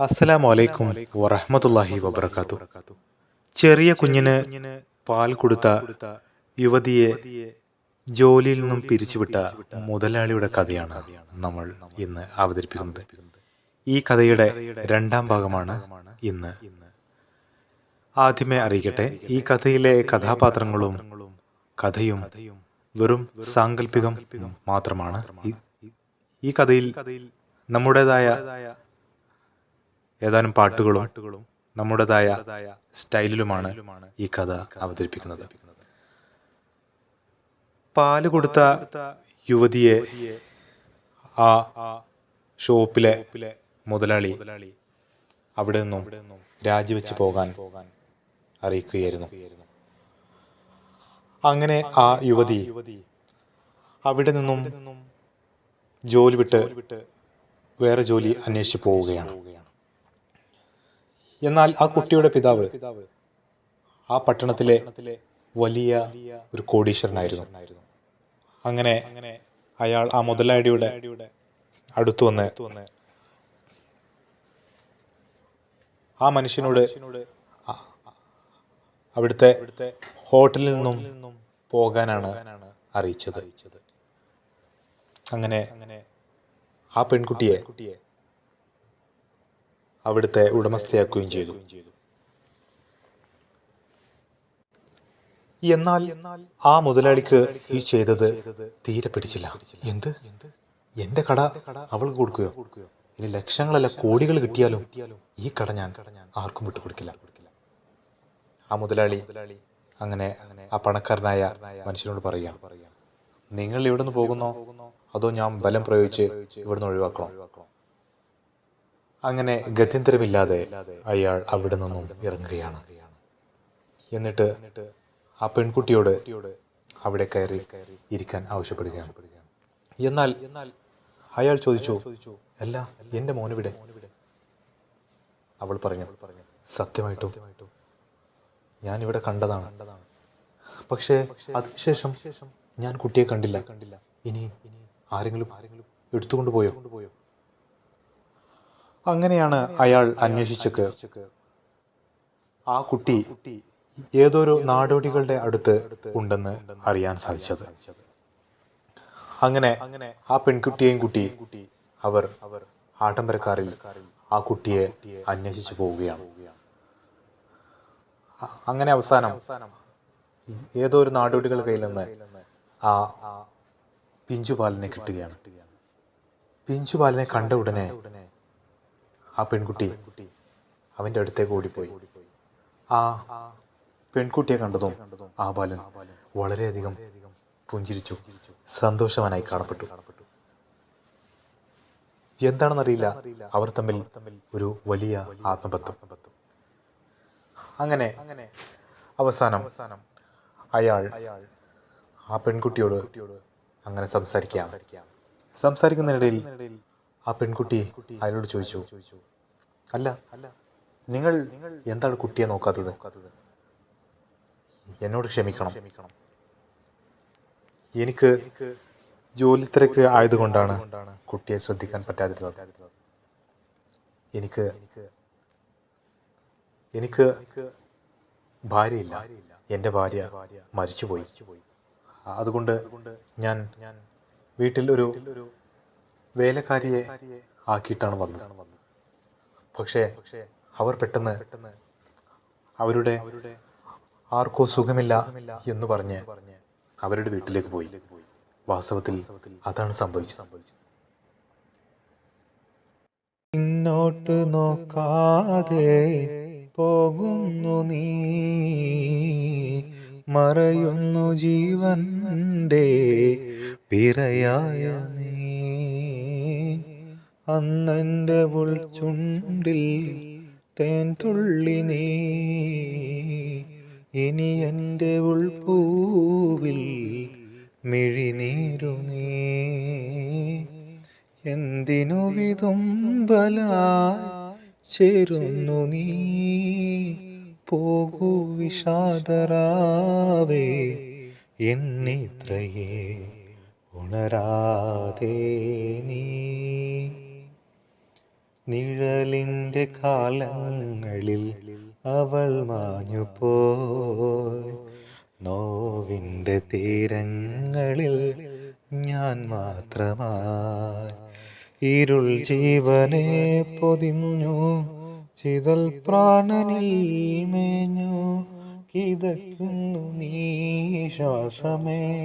അസ്സലാമു അലൈക്കും വറഹ്മത്തുള്ളാഹി വബർക്കാത്തു ചെറിയ കുഞ്ഞിന് പാൽ കൊടുത്ത യുവതിയെ ജോലിയിൽ നിന്നും പിരിച്ചുവിട്ട മുതലാളിയുടെ കഥയാണ് നമ്മൾ ഇന്ന് അവതരിപ്പിക്കുന്നത്. ഈ കഥയുടെ രണ്ടാം ഭാഗമാണ് ഇന്ന്. ആദ്യമേ അറിയിക്കട്ടെ ഈ കഥയിലെ കഥാപാത്രങ്ങളും കഥയും വെറും സാങ്കല്പികം മാത്രമാണ്. ഈ കഥയിൽ നമ്മുടേതായ ഏതാനും പാട്ടുകളും നമ്മുടേതായ സ്റ്റൈലിലുമാണ് ഈ കഥ അവതരിപ്പിക്കുന്നത്. പാൽ കൊടുത്ത യുവതിയെ ആ ഷോപ്പിലെ മുതലാളി അവിടെ നിന്നും രാജിവെച്ച് പോകാൻ അറിയിക്കുകയായിരുന്നു. അങ്ങനെ ആ യുവതി അവിടെ നിന്നും ജോലി വിട്ട് വേറെ ജോലി അന്വേഷിച്ച് പോവുകയാണ്. എന്നാൽ ആ കുട്ടിയുടെ പിതാവ് ആ പട്ടണത്തിലെ വലിയ ഒരു കോടീശ്വരനായിരുന്നു. അങ്ങനെ അയാൾ ആ മുതലാളിയുടെ അടുത്തു വന്ന് ആ മനുഷ്യനോട് അവിടുത്തെ ഹോട്ടലിൽ നിന്നും പോകാനാണ് അറിയിച്ചത്. അങ്ങനെ ആ പെൺകുട്ടിയെ അവിടുത്തെ ഉടമസ്ഥയാക്കുകയും ചെയ്തു. എന്നാൽ ആ മുതലാളിക്ക് ഈ ചെയ്തത് തീരെ പിടിച്ചില്ല. എന്ത്? എന്റെ കട അവൾക്ക് കൊടുക്കുകയോ ഇനി ലക്ഷങ്ങളല്ല കോടികൾ കിട്ടിയാലും ഈ കട ഞാൻ ആർക്കും വിട്ടു കൊടുക്കില്ല. ആ മുതലാളി അങ്ങനെ ആ പണക്കാരനായ മനുഷ്യനോട് പറയുക നിങ്ങൾ ഇവിടെ നിന്ന് പോകുന്നോ? അതോ ഞാൻ ബലം പ്രയോഗിച്ച് ഇവിടുന്ന് ഒഴിവാക്കണോ? അങ്ങനെ ഗത്യന്തരമില്ലാതെ അയാൾ അവിടെ നിന്നും ഇറങ്ങുകയാണ്. എന്നിട്ട് ആ പെൺകുട്ടിയോട് അവിടെ കയറി ഇരിക്കാൻ ആവശ്യപ്പെടുകയാണ്. എന്നാൽ അയാൾ ചോദിച്ചു അല്ല എന്റെ മോനിവിടെ? അവൾ പറഞ്ഞു സത്യമായിട്ടും ഞാൻ ഇവിടെ കണ്ടതാണ്. പക്ഷേ അതിനുശേഷം ഞാൻ കുട്ടിയെ കണ്ടില്ല. കണ്ടില്ല ഇനി ആരെങ്കിലും ആരെങ്കിലും എടുത്തുകൊണ്ട് പോയോ? അങ്ങനെയാണ് അയാൾ അന്വേഷിച്ചക്ക് ആ കുട്ടി ഏതൊരു നാടോടികളുടെ അടുത്ത് ഉണ്ടെന്ന് അറിയാൻ സാധിച്ചത്. അങ്ങനെ ആ പെൺകുട്ടിയെയും കുട്ടി അവർ അവർ ആഡംബരക്കാരിൽ ആ കുട്ടിയെ അന്വേഷിച്ചു പോവുകയാണ്. അങ്ങനെ അവസാനം ഏതോ ഒരു നാടോടികളുടെ കയ്യിൽ നിന്ന് ആ പിഞ്ചുപാലിനെ കിട്ടുകയാണ്. പിഞ്ചുപാലിനെ കണ്ട ഉടനെ ആ പെൺകുട്ടി അവന്റെ അടുത്തേക്ക് ഓടിപ്പോയി. ആ പെൺകുട്ടിയെ കണ്ടതും ആ ബാലൻ വളരെയധികം പുഞ്ചിരിച്ചു. സന്തോഷവാനായി കാണപ്പെട്ടു. എന്താണെന്നറിയില്ല അവർ തമ്മിൽ ഒരു വലിയ ആത്മബന്ധം. അങ്ങനെ അവസാനം അയാൾ ആ പെൺകുട്ടിയോട് അങ്ങനെ സംസാരിക്കാം. സംസാരിക്കുന്നതിനിടയിൽ ആ പെൺകുട്ടി അയാളോട് ചോദിച്ചു അല്ല നിങ്ങൾ എന്താണ് കുട്ടിയെ നോക്കാത്തത്? എന്നോട് ക്ഷമിക്കണം. എനിക്ക് ജോലി തിരക്ക് ആയതുകൊണ്ടാണ് കുട്ടിയെ ശ്രദ്ധിക്കാൻ പറ്റാതിരുന്നത്. എനിക്ക് എനിക്ക് ഭാര്യയില്ല. എന്റെ ഭാര്യ മരിച്ചുപോയി. അതുകൊണ്ട് ഞാൻ വീട്ടിൽ ഒരു വേലക്കാരിയെ ആക്കിയിട്ടാണ് വന്നത്. പക്ഷേ അവർ പെട്ടെന്ന് അവരുടെ ആർക്കോ സുഖമില്ല എന്ന് പറഞ്ഞ് അവരുടെ വീട്ടിലേക്ക് പോയി. വാസ്തവത്തിൽ അതാണ് സംഭവിച്ചത്. പിന്നോട്ട് നോക്കാതെ പോകുന്നു നീ. മറയുന്നു ജീവന്റെ പിറയായ നീ. അന്നെന്റെ ഉൾച്ചുണ്ടിൽ തേൻ തുള്ളി നീ. ഇനി എന്റെ ഉൾപൂവിൽ മിഴിനീരു നീ. എന്തിനു വിതുമ്പലായി ചേരുന്നു നീ? പോകൂ വിഷാദരാവേ എന്നിത്രയേ ഉണരാതെ നീ. നിഴലിന്റെ കാലങ്ങളിൽ അവൾ മാഞ്ഞു പോയി. നോവിന്റെ തീരങ്ങളിൽ ഞാൻ മാത്രമായി. ഇരുൾ ജീവനെ പൊതിഞ്ഞു ചിതൽ പ്രാണനിൽ മേഞ്ഞു കിതക്കുന്നു നീ ശ്വാസമേ.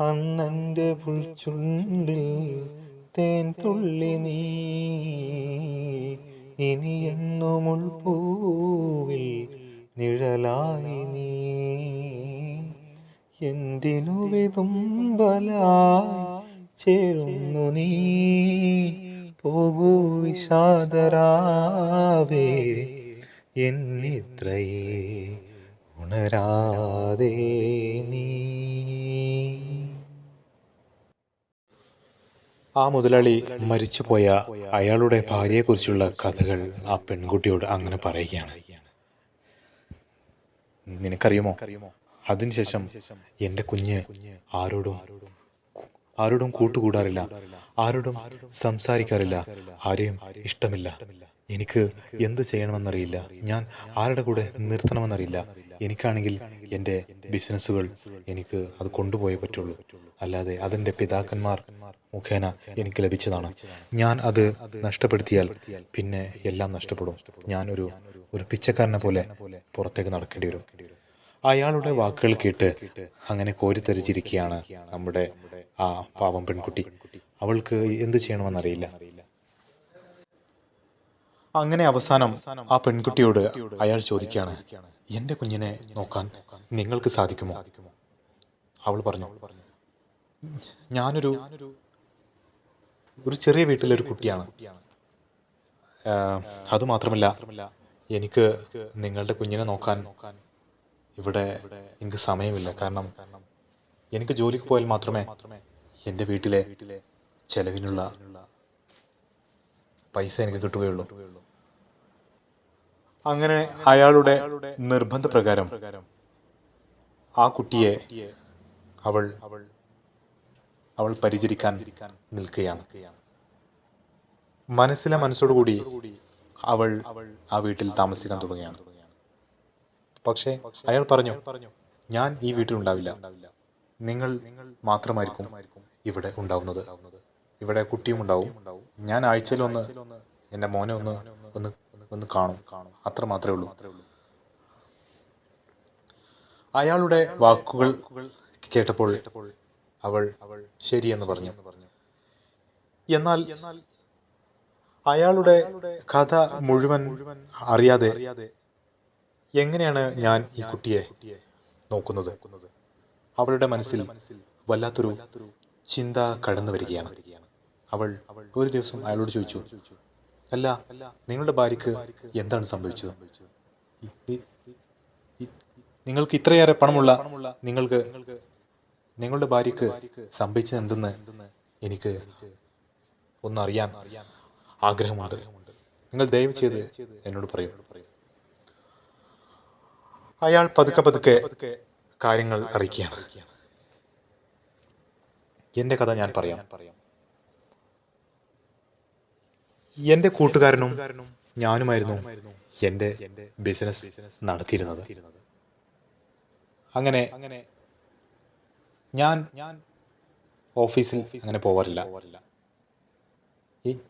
അന്നന്റെ പുൽച്ചുണ്ടിൽ തേൻ തുള്ളി നീ ഇനി എന്നും ഉൾപൂവിൽ നിഴലായി നീ എന്തിനു വിതുമ്പലായി ചേരുന്നു നീ? പോകൂ വിഷാദരാവേ എന്നിത്രയേ ഉണരാതെ നീ. ആ മുതലാളി മരിച്ചുപോയ അയാളുടെ ഭാര്യയെക്കുറിച്ചുള്ള കഥകൾ ആ പെൺകുട്ടിയോട് അങ്ങനെ പറയുകയാണ്. നിനക്കറിയുമോ? അതിനുശേഷം എന്റെ കുഞ്ഞ് ആരോടും ആരോടും കൂട്ടുകൂടാറില്ല. ആരോടും സംസാരിക്കാറില്ല. ആരെയും ഇഷ്ടമില്ല. എനിക്ക് എന്ത് ചെയ്യണമെന്നറിയില്ല. ഞാൻ ആരുടെ കൂടെ നിർത്തണമെന്നറിയില്ല. എനിക്കാണെങ്കിൽ എന്റെ ബിസിനസ്സുകൾ എനിക്ക് അത് കൊണ്ടുപോയേ പറ്റുള്ളൂ. അല്ലാതെ അതെന്റെ പിതാക്കന്മാർ മുഖേന എനിക്ക് ലഭിച്ചതാണ്. ഞാൻ അത് നഷ്ടപ്പെടുത്തിയാൽ പിന്നെ എല്ലാം നഷ്ടപ്പെടും. ഞാൻ ഒരു പിച്ചക്കാരനെ പോലെ പുറത്തേക്ക് നടക്കേണ്ടി വരും. അയാളുടെ വാക്കുകൾ കേട്ട് അങ്ങനെ കോരിത്തരിച്ചിരിക്കുകയാണ് നമ്മുടെ ആ പാവം പെൺകുട്ടി. അവൾക്ക് എന്ത് ചെയ്യണമെന്നറിയില്ല. അങ്ങനെ അവസാനം ആ പെൺകുട്ടിയോട് അയാൾ ചോദിക്കുകയാണ് എന്റെ കുഞ്ഞിനെ നോക്കാൻ നിങ്ങൾക്ക് സാധിക്കുമോ? അവൾ പറഞ്ഞു ഞാനൊരു ഒരു ചെറിയ വീട്ടിലൊരു കുട്ടിയാണ്. അത് അതുമാത്രമല്ല എനിക്ക് നിങ്ങളുടെ കുഞ്ഞിനെ നോക്കാൻ ഇവിടെ എനിക്ക് സമയമില്ല. കാരണം എനിക്ക് ജോലിക്ക് പോയാൽ മാത്രമേ എന്റെ വീട്ടിലെ ചെലവിനുള്ള പൈസ എനിക്ക് കിട്ടുകയുള്ളൂ. അങ്ങനെ അയാളുടെ നിർബന്ധപ്രകാരം ആ കുട്ടിയെ അവൾ അവൾ പരിചരിക്കാൻ നിൽക്കുകയാണ്. മനസ്സിലെ മനസ്സോടുകൂടി അവൾ ആ വീട്ടിൽ താമസിക്കാൻ തുടങ്ങുകയാണ്. പക്ഷേ അയാൾ പറഞ്ഞു ഞാൻ ഈ വീട്ടിൽ ഉണ്ടാവില്ല നിങ്ങൾ മാത്രമായിരിക്കും ഇവിടെ ഉണ്ടാവുന്നത്. ഇവിടെ കുട്ടിയും ഉണ്ടാവും. ഞാൻ ആഴ്ചയിൽ ഒന്ന് എന്റെ മോനെ ഒന്ന് ഒന്ന് ഒന്ന് കാണും. അത്ര മാത്രമേ ഉള്ളൂ. അയാളുടെ വാക്കുകൾ കേട്ടപ്പോൾ അവൾ ശരിയെന്ന് പറഞ്ഞു. എന്നാൽ അയാളുടെ കഥ മുഴുവൻ അറിയാതെ എങ്ങനെയാണ് ഞാൻ ഈ കുട്ടിയെ നോക്കുന്നത്? അവളുടെ മനസ്സിൽ വല്ലാത്തൊരു ചിന്ത കടന്നു വരികയാണ്. അവൾ ഒരു ദിവസം അയാളോട് ചോദിച്ചു അല്ല നിങ്ങളുടെ ഭാര്യക്ക് എന്താണ് സംഭവിച്ചത്? നിങ്ങൾക്ക് ഇത്രയേറെ പണമുള്ള നിങ്ങൾക്ക് നിങ്ങളുടെ ഭാര്യക്ക് സംഭവിച്ചത് എന്തെന്ന് എനിക്ക് ഒന്നറിയാൻ ആഗ്രഹമുണ്ട്. നിങ്ങൾ ദയവ് ചെയ്ത് എന്നോട് പറയൂ. അയാൾ പതുക്കെ പതുക്കെ കാര്യങ്ങൾ അറിയിക്കുകയാണ്. എന്റെ കഥ ഞാൻ പറയാം. എന്റെ കൂട്ടുകാരനും ഞാനുമായിരുന്നു എന്റെ ബിസിനസ് നടത്തിയിരുന്നത്. അങ്ങനെ അങ്ങനെ ഞാൻ ഞാൻ ഓഫീസിൽ അങ്ങനെ പോവാറില്ല.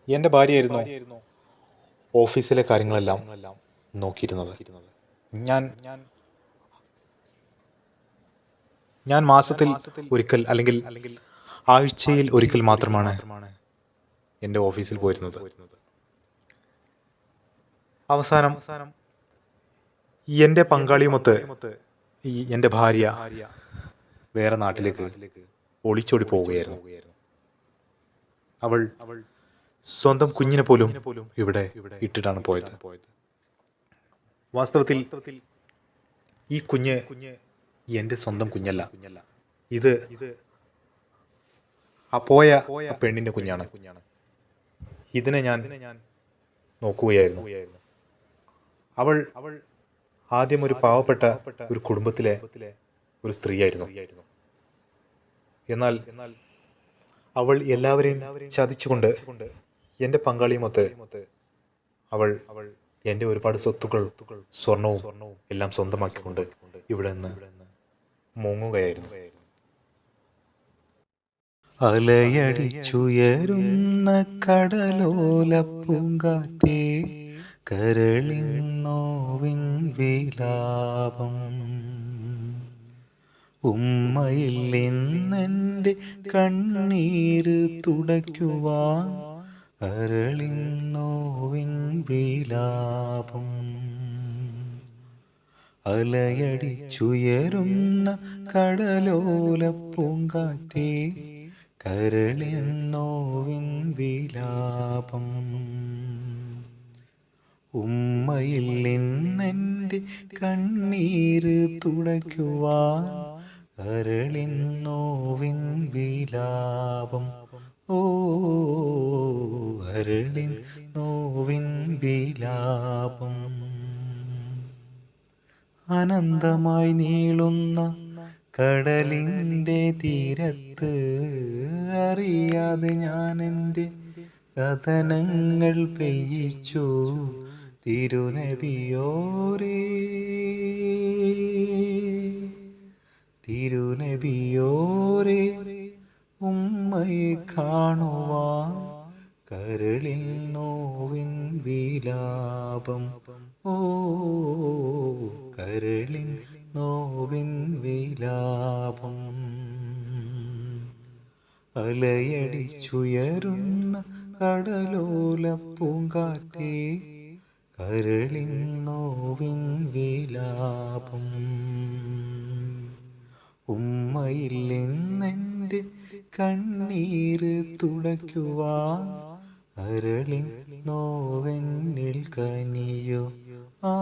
എന്റെ ഭാര്യയായിരുന്നു ഓഫീസിലെ കാര്യങ്ങളെല്ലാം നോക്കിയിരുന്നത്. ഞാൻ ഞാൻ ഞാൻ മാസത്തിൽ ഒരിക്കൽ അല്ലെങ്കിൽ അല്ലെങ്കിൽ ആഴ്ചയിൽ ഒരിക്കൽ മാത്രമാണ് എന്റെ ഓഫീസിൽ പോയിരുന്നത്. അവസാനം അവസാനം എന്റെ പങ്കാളിയുമൊത്ത് ഈ എന്റെ ഭാര്യ വേറെ നാട്ടിലേക്ക് ഒളിച്ചോടി പോവുകയായിരുന്നു. അവൾ അവൾ സ്വന്തം കുഞ്ഞിനെ പോലും ഇവിടെ ഇട്ടിട്ടാണ് പോയത്. വാസ്തവത്തിൽ ഈ കുഞ്ഞ് എന്റെ സ്വന്തം കുഞ്ഞല്ല. ഇത് ആ പോയ പെണ്ണിന്റെ കുഞ്ഞാണ്. ഇതിനെ ഞാൻ നോക്കുകയായിരുന്നു. അവൾ അവൾ ആദ്യം ഒരു പാവപ്പെട്ട ഒരു കുടുംബത്തിലെ ഒരു സ്ത്രീയായിരുന്നു. എന്നാൽ അവൾ എല്ലാവരെയും ചതിച്ചുകൊണ്ട് എന്റെ പങ്കാളിയുമൊത്ത് അവൾ അവൾ എന്റെ ഒരുപാട് സ്വത്തുക്കൾ സ്വർണവും സ്വർണവും എല്ലാം സ്വന്തമാക്കിക്കൊണ്ട് ഇവിടെ നിന്ന് മുങ്ങുകയായിരുന്നു. അലയടിച്ചുയരുന്ന കടലോല പൂങ്കാറ്റേ കരളിൻ നോവിൻ വിലാപം. ഉമ്മയിൽ നിന്നെന്റെ കണ്ണീര് തുടയ്ക്കുവാൻ അരളിന്നോവിൻ വിലാപം. അലയടിച്ചുയരുന്ന കടലോല പൂങ്കാറ്റേ കരളിന്നോവിൻ വിലാപം. ഉമ്മയിൽ നിന്നെന്റെ കണ്ണീര് തുടയ്ക്കുവാൻ അരളിന്നോവിൻ വിലാപം. ഓ അരളിൻ നോവിൻ വിലാപം. അനന്തമായി നീളുന്ന കടലിന്റെ തീരത്ത് അറിയാതെ ഞാൻ എന്റെ കഥനങ്ങൾ പെയ്യിച്ചു തിരുനബിയോരേ. തിരുനബിയോരേ ഉമ്മയെ കാണുവാൻ കരളിൽ നോവിൻ വിലാപം. ഓ കരളിൻ നോവിൻ വിലാപം. അലയടിച്ചുയരുന്ന കടലോല പൂങ്കാറ്റേ കരളിൻ നോവിൻ വിലാപം. ഉമ്മയിൽ നിന്നെന്റെ കണ്ണീര് തുടയ്ക്കുവാൻ അരളിൻ നോവെന്നിൽ കനിയോ. ആ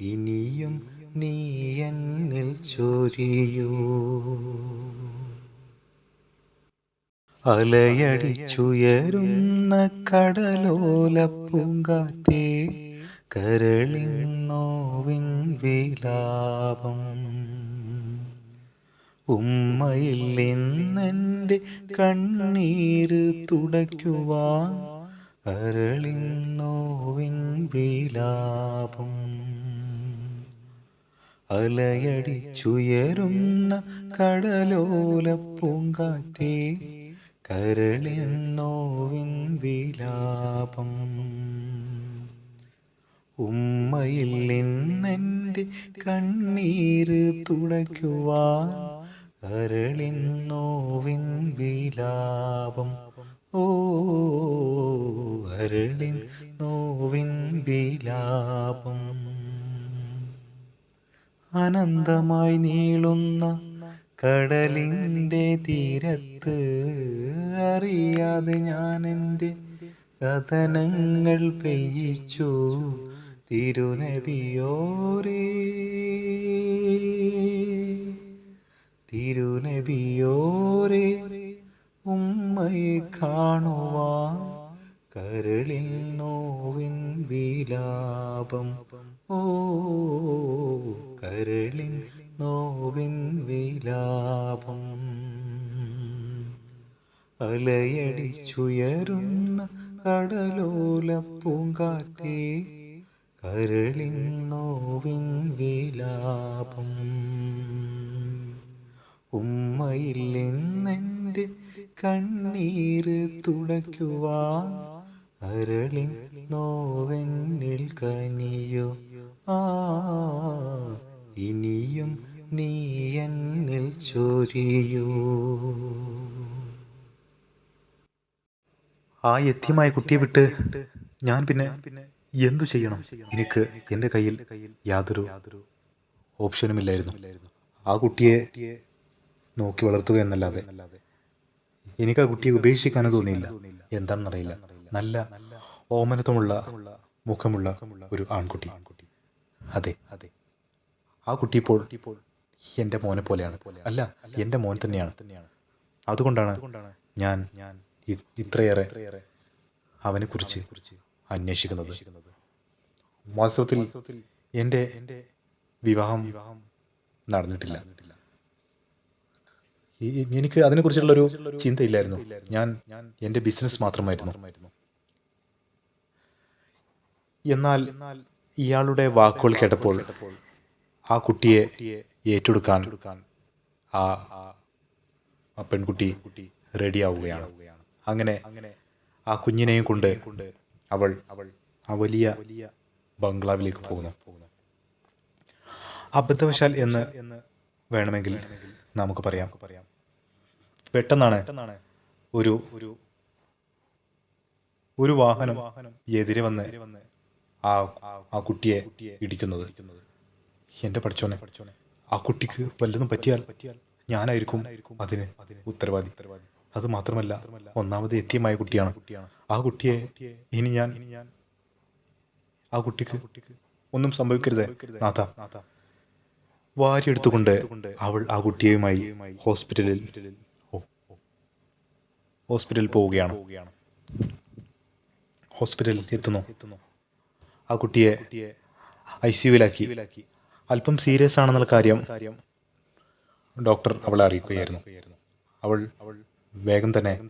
ഇനിയും നീ എന്നിൽ ചൊരിയൂ. അലയടിച്ചുയരുന്ന കടലോല പൂങ്കാറ്റേ കരളിൻ നോവിൻ വിലാപം. ഉമ്മയിൽ നിന്നെന്റെ കണ്ണീര് തുടയ്ക്കുവാൻ അരളിന്നോവിൻ വിലാപം. അലയടിച്ചുയരുന്ന കടലോല പൂങ്കാറ്റേ കരളിന്നോവിൻ വിലാപം. ഉമ്മയിൽ നിന്നെന്റെ കണ്ണീര് തുടയ്ക്കുവാൻ അരളിൻ നോവിൻ വിലാപം. ഓ അരളിൻ നോവിൻ വിലാപം. അനന്തമായി നീളുന്ന കടലിന്റെ തീരത്ത് അറിയാതെ ഞാൻ എന്റെ കഥനങ്ങൾ പെയ്യിച്ചു തിരുനബിയോരേ. തിരുനബിയോരേ ഉമ്മയെ കാണുവാൻ കരളിൽ നോവിൻ വിലാപം. ഓ കരളിൻ നോവിൻ വിലാപം. അലയടിച്ചുയരുന്ന കടലോല പൂങ്കാറ്റേ കരളിൻ നോവിൻ വിലാപം. ഉമ്മയിൽ നിന്നെന്റെ കണ്ണീര് തുടയ്ക്കുവാൻ അരളിൻ നോവെന്നിൽ കനിയോ. ആ ഇനിയും നീ എന്നിൽ ചൊരിയൂ. ആ യത്യമായ കുട്ടിയെ വിട്ട് ഞാൻ പിന്നെ എന്തു ചെയ്യണം? എനിക്ക് എന്റെ കയ്യിൽ യാതൊരു ഓപ്ഷനും ഇല്ലായിരുന്നു ആ കുട്ടിയെ നോക്കി വളർത്തുക എന്നല്ലാതെ. എനിക്ക് ആ കുട്ടിയെ ഉപേക്ഷിക്കാനും തോന്നിയില്ല. എന്താണെന്നറിയില്ല. നല്ല ഓമനത്വമുള്ള മുഖമുള്ള ഒരു ആൺകുട്ടി. അതെ. അതെ ആ കുട്ടി ഇപ്പോൾ എന്റെ മോനെ പോലെയാണ്. അല്ല എന്റെ മോൻ തന്നെയാണ്. അതുകൊണ്ടാണ് ഞാൻ ഞാൻ അവനെ കുറിച്ച് അന്വേഷിക്കുന്നത്. വാസ്തവത്തിൽ എന്റെ വിവാഹം നടന്നിട്ടില്ല. എനിക്ക് അതിനെക്കുറിച്ചുള്ളൊരു ചിന്തയില്ലായിരുന്നു. ഞാൻ എന്റെ ബിസിനസ് മാത്രമായിരുന്നു. എന്നാൽ ഇയാളുടെ വാക്കുകൾ കേട്ടപ്പോൾ ആ കുട്ടിയെ ഏറ്റെടുക്കാൻ ആ ആ പെൺകുട്ടി റെഡിയാവുകയാണ്. അങ്ങനെ ആ കുഞ്ഞിനെയും കൊണ്ട് അവൾ അവൾ ആ വലിയ ബംഗ്ലാവിലേക്ക് പോകുന്നു. അബദ്ധവശാൽ എന്ന് വേണമെങ്കിൽ നമുക്ക് പറയാം. പെട്ടെന്നാണ് ഒരു ഒരു ഒരു വാഹനം എതിരെ വന്ന് ആ ആ കുട്ടിയെ ഇടിക്കുന്നത്. എന്റെ പഠിച്ചോനെ പഠിച്ചോനെ. ആ കുട്ടിക്ക് വല്ലതും പറ്റിയാൽ പറ്റിയാൽ ഞാനായിരിക്കും അതിന് ഉത്തരവാദി. അത് മാത്രമല്ല ഒന്നാമത് എത്തിയമായ കുട്ടിയാണ്. ആ കുട്ടിയെ ഇനി ഞാൻ ഇനി ഞാൻ ആ കുട്ടിക്ക് ഒന്നും സംഭവിക്കരുത്. നാഥ വാരി എടുത്തുകൊണ്ട് അവൾ ആ കുട്ടിയുമായി ഹോസ്പിറ്റലിൽ. ഹോസ്പിറ്റലിൽ പോവുകയാണ്. ഹോസ്പിറ്റലിൽ എത്തുന്നു. ആ കുട്ടിയെ ഐ സിയുവിലാക്കി അല്പം സീരിയസ് ആണെന്നുള്ള കാര്യം ഡോക്ടർ അവളെ അറിയിക്കുകയായിരുന്നു. അവൾ അവൾ വേഗം തന്നെ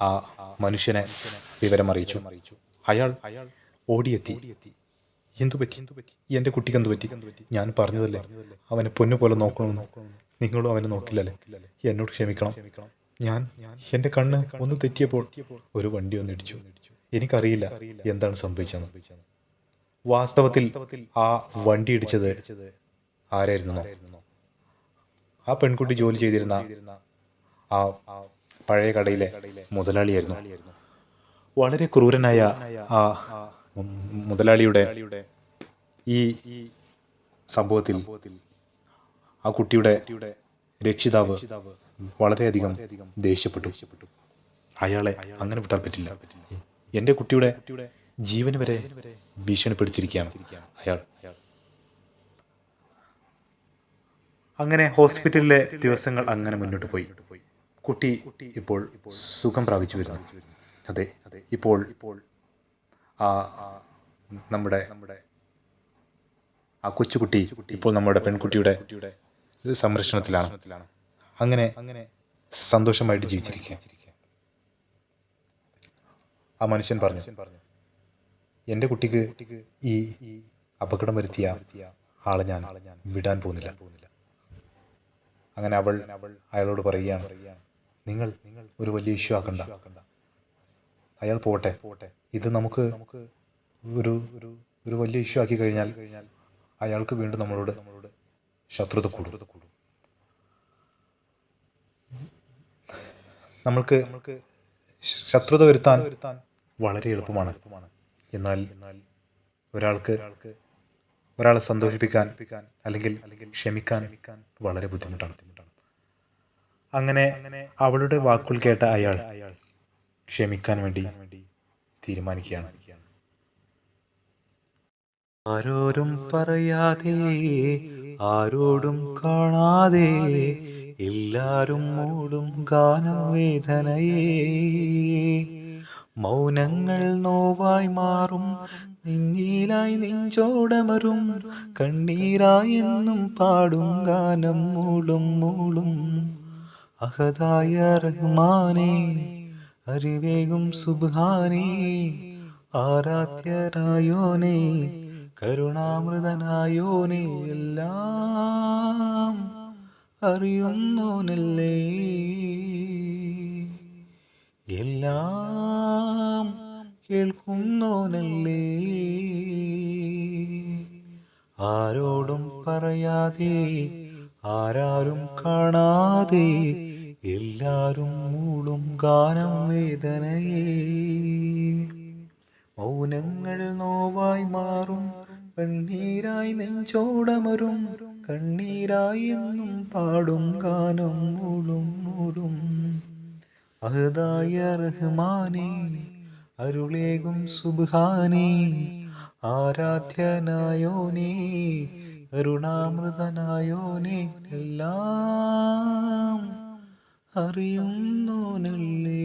ആ മനുഷ്യനെ വിവരം അറിയിച്ചു. അയാൾ അയാൾ ഓടിയെത്തി. എന്തു പറ്റി? എന്തു പറ്റി എന്റെ കുട്ടിക്ക് എന്തു പറ്റി? ഞാൻ പറഞ്ഞതല്ലേ? അവനെ പൊന്നു പോലെ നോക്കണമെന്ന് നിങ്ങളും അവനെ നോക്കില്ലല്ലേ? എന്നോട് ക്ഷമിക്കണം. ഞാൻ എന്റെ കണ്ണ് ഒന്ന് തെറ്റിയപ്പോൾ ഒരു വണ്ടി ഒന്ന് ഇടിച്ചു. എനിക്കറിയില്ല എന്താണ് സംഭവിച്ചത് വാസ്തവത്തിൽ ആ വണ്ടി ഇടിച്ചത് ആരായിരുന്നോ? ആ പെൺകുട്ടി ജോലി ചെയ്തിരുന്ന ആ പഴയ കടയിലെ മുതലാളിയായിരുന്നു. വളരെ ക്രൂരനായ ആ മുതലാളിയുടെ ഈ സംഭവത്തിൽ ആ കുട്ടിയുടെ രക്ഷിതാവ് വളരെയധികം ദേഷ്യപ്പെട്ടു. അയാളെ അങ്ങനെ വിട്ടാൽ പറ്റില്ല. എന്റെ കുട്ടിയുടെ ജീവന് വരെ ഭീഷണിപ്പെടുത്തിയിരിക്കുകയാണ് അയാൾ. അങ്ങനെ ഹോസ്പിറ്റലിലെ ദിവസങ്ങൾ അങ്ങനെ മുന്നോട്ട് പോയി. കുട്ടി ഇപ്പോൾ സുഖം പ്രാപിച്ചു വരുന്നു. അതെ ഇപ്പോൾ ഇപ്പോൾ ആ, നമ്മുടെ നമ്മുടെ ആ കൊച്ചുകുട്ടി ഇപ്പോൾ നമ്മുടെ പെൺകുട്ടിയുടെ സംരക്ഷണത്തിലാണ്. അങ്ങനെ അങ്ങനെ സന്തോഷമായിട്ട് ജീവിച്ചിരിക്കുക. ആ മനുഷ്യൻ പറഞ്ഞു എന്റെ കുട്ടിക്ക് ഈ ഈ അപകടം വരുത്തിയ ആളെ ഞാൻ വിടാൻ പോകുന്നില്ല. അങ്ങനെ അവൾ അവൾ അയാളോട് പറയുകയാണ് നിങ്ങൾ നിങ്ങൾ ഒരു വലിയ ഇഷ്യൂ ആക്കണ്ട. അയാൾ പോട്ടെ പോട്ടെ. ഇത് നമുക്ക് നമുക്ക് ഒരു ഒരു ഒരു വലിയ ഇഷ്യൂ ആക്കി കഴിഞ്ഞാൽ കഴിഞ്ഞാൽ അയാൾക്ക് വീണ്ടും നമ്മളോട് നമ്മളോട് ശത്രുത കൂടും. കൂടും. നമ്മൾക്ക് നമ്മൾക്ക് ശത്രുത വരുത്താൻ വരുത്താൻ വളരെ എളുപ്പമാണ്. എന്നാൽ എന്നാൽ ഒരാൾക്ക് ഒരാളെ സന്തോഷിപ്പിക്കാൻ അല്ലെങ്കിൽ അല്ലെങ്കിൽ ക്ഷമിക്കാൻ വളരെ ബുദ്ധിമുട്ടാണ്. അങ്ങനെ അങ്ങനെ അവളുടെ വാക്കുകൾ കേട്ട അയാൾ അയാൾ ക്ഷമിക്കാൻ വേണ്ടി തീരുമാനിക്കുകയാണ്. ആരോരും പറയാതെ ആരോടും കാണാതെ എല്ലാരും മൂടും ഗാനം വേദനയേ. മൗനങ്ങൾ നോവായി മാറും നിന്നിലായി നെഞ്ചോടമരും കണ്ണീരായെന്നും പാടും ഗാനം മൂളും മൂളും അഹദായ റഹ്മാനേ അറിവേകും സുബ്ഹാനേ. ആരാധ്യനായോനേ കരുണാമൃതനായോനേ എല്ലാം. അറിയുന്നോനല്ലേ? എല്ലാം കേൾക്കുന്നോനല്ലേ? ആരോടും പറയാതെ ആരാരും കാണാതെ എല്ലാരും മൂളും ഗാനം വേദനയേ. മൗനങ്ങൾ നോവായി മാറും കണ്ണീരായി നെഞ്ചോടമരും. കണ്ണീരായെന്നും പാടും കാനം മൂടും മൂടും അഹദായ റഹ്മാനെ അരുളേകും സുബാനെ ആരാധ്യനായോനെ കരുണാമൃതനായോനേ എല്ലാം അറിയുന്നോനല്ലേ